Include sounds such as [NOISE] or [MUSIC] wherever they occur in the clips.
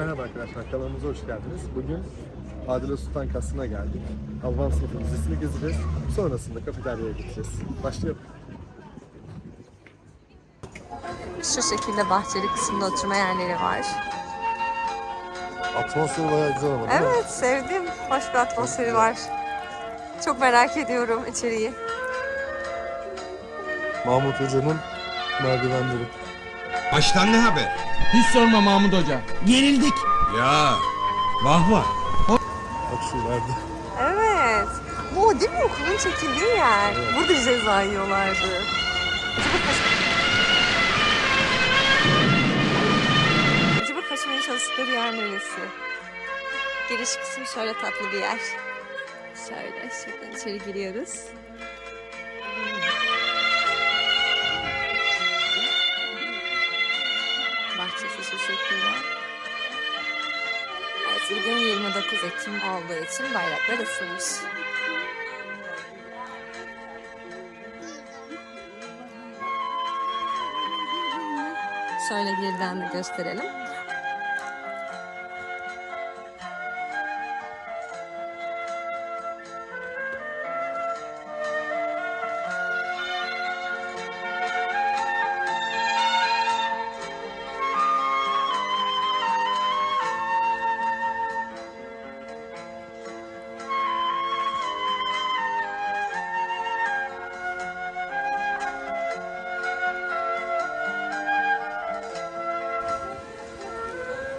Merhaba arkadaşlar, kanalımıza hoş geldiniz. Bugün Adile Sultan Kasrı'na geldik. Alman sınıfı müzesini gezeceğiz. Sonrasında kafeteryaya gideceğiz. Başlayalım. Şu şekilde bahçeli kısımda oturma yerleri var. Atmosfer bayağı güzel ama değil mi? Evet sevdim. Hoş bir atmosferi var. Çok merak ediyorum içeriği. Mahmut Hoca'nın merdivenleri. Baştan ne haber? Hiç sorma Mahmut Hoca. Yenildik. Ya vah vah. Bak şu ileride. Evet. Bu o değil mi okulun çekildiği yer? Burada ceza yiyorlardı. Acaba kaç... Acaba kaçmaya çalıştıkları yer neresi? Giriş kısmı şöyle tatlı bir yer. Şöyle şuradan içeri giriyoruz. Şu şekilde. Evet, bugün 29 Ekim olduğu için bayraklar asılmış. Şöyle de gösterelim.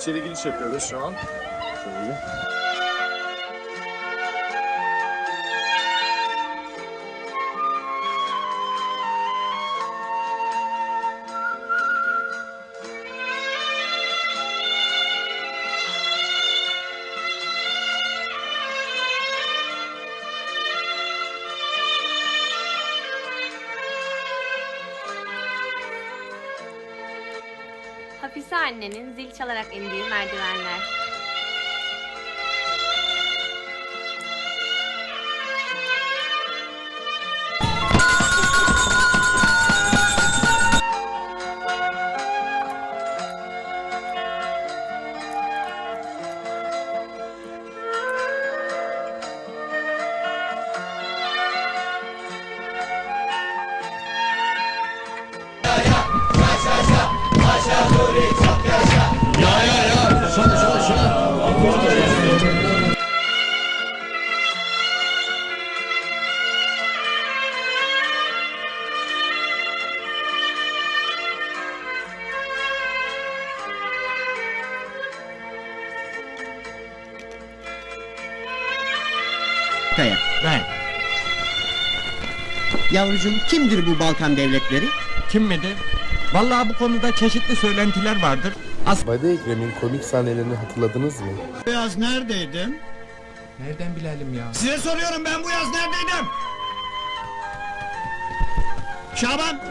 İçeri giriş yapıyoruz şu an. Şöyle. Hafize annenin zil çalarak indiği merdivenler. Kaya. Ben. Yavrucuğum kimdir bu Balkan devletleri? Kim midir? Vallahi bu konuda çeşitli söylentiler vardır. As Bade Ekrem'in komik sahnelerini hatırladınız mı? Bu yaz neredeydin? Nereden bilelim ya? Size soruyorum ben bu yaz neredeydim? Şaban.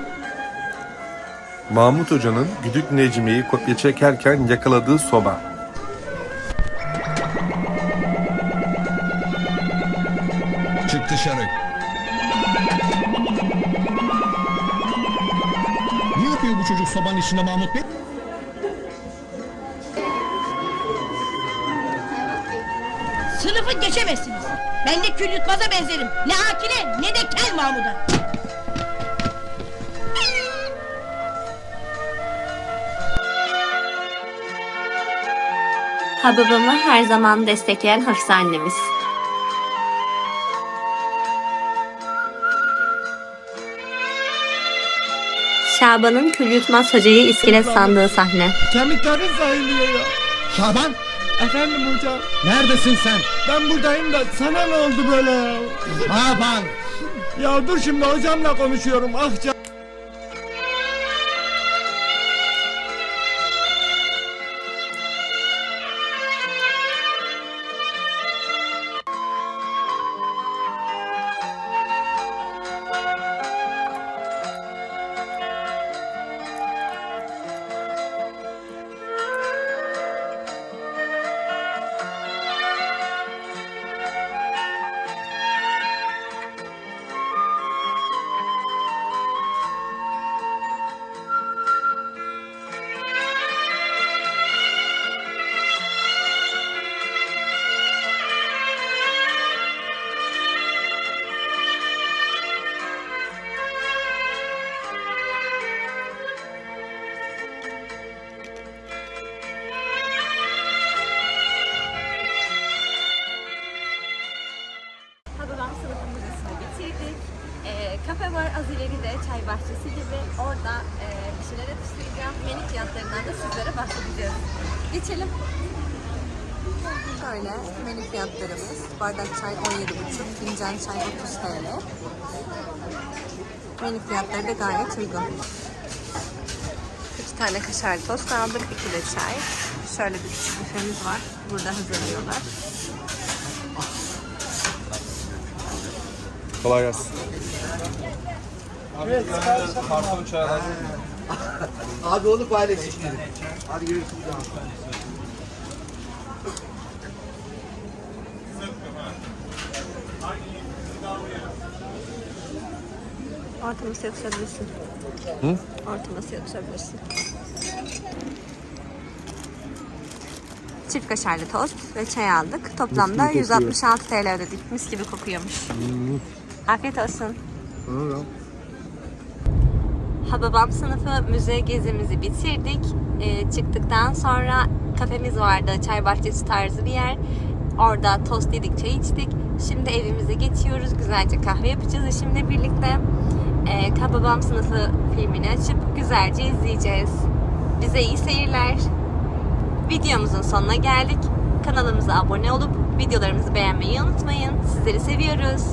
Mahmut Hoca'nın Güdük Necmi'yi kopya çekerken yakaladığı soba. Dışarı. Ne yapıyor bu çocuk sobanın içinde Mahmut Bey? Sınıfı geçemezsiniz. Ben de kül yutmaza benzerim. Ne Akile ne de Kel Mahmud'a. Hababamı her zaman destekleyen Hafize Şaban'ın kül yutmaz hocayı iskelet sandığı sahne. Kemiklerin sayılıyor ya. Şaban. Efendim hocam. Neredesin sen? Ben buradayım da sana ne oldu böyle ya? Şaban. Ya dur şimdi hocamla konuşuyorum. Ah can. Bahçesi gibi. Orada e, bir şeyler atıştıracağım. Menü fiyatlarından da sizlere bahsedeceğiz. Geçelim. Şöyle menü fiyatlarımız. Bardak çay 17,5, fincan çay 30 TL. Menü fiyatları da gayet uygun. İki tane kaşarlı tost aldık, iki de çay. Şöyle bir küçük büfemiz var. Burada hazırlıyorlar. Kolay gelsin. [LAUGHS] Abi onu paylaşın. Hadi görüşürüz abi. Oturabilirsin. Hı? Masaya oturabilirsin. Çift kaşarlı tost ve çay aldık. Toplamda Mis gibi kokuyor. 166 TL ödedik. Mis gibi kokuyormuş. Afiyet olsun. Tamam. Hababam sınıfı müze gezimizi bitirdik. Ee, çıktıktan sonra kafemiz vardı. Çay bahçesi tarzı bir yer. Orada tost yedik, çay içtik. Şimdi evimize geçiyoruz. Güzelce kahve yapacağız eşimle birlikte. Ee, Hababam sınıfı filmini açıp güzelce izleyeceğiz. Bize iyi seyirler. Videomuzun sonuna geldik. Kanalımıza abone olup videolarımızı beğenmeyi unutmayın. Sizleri seviyoruz.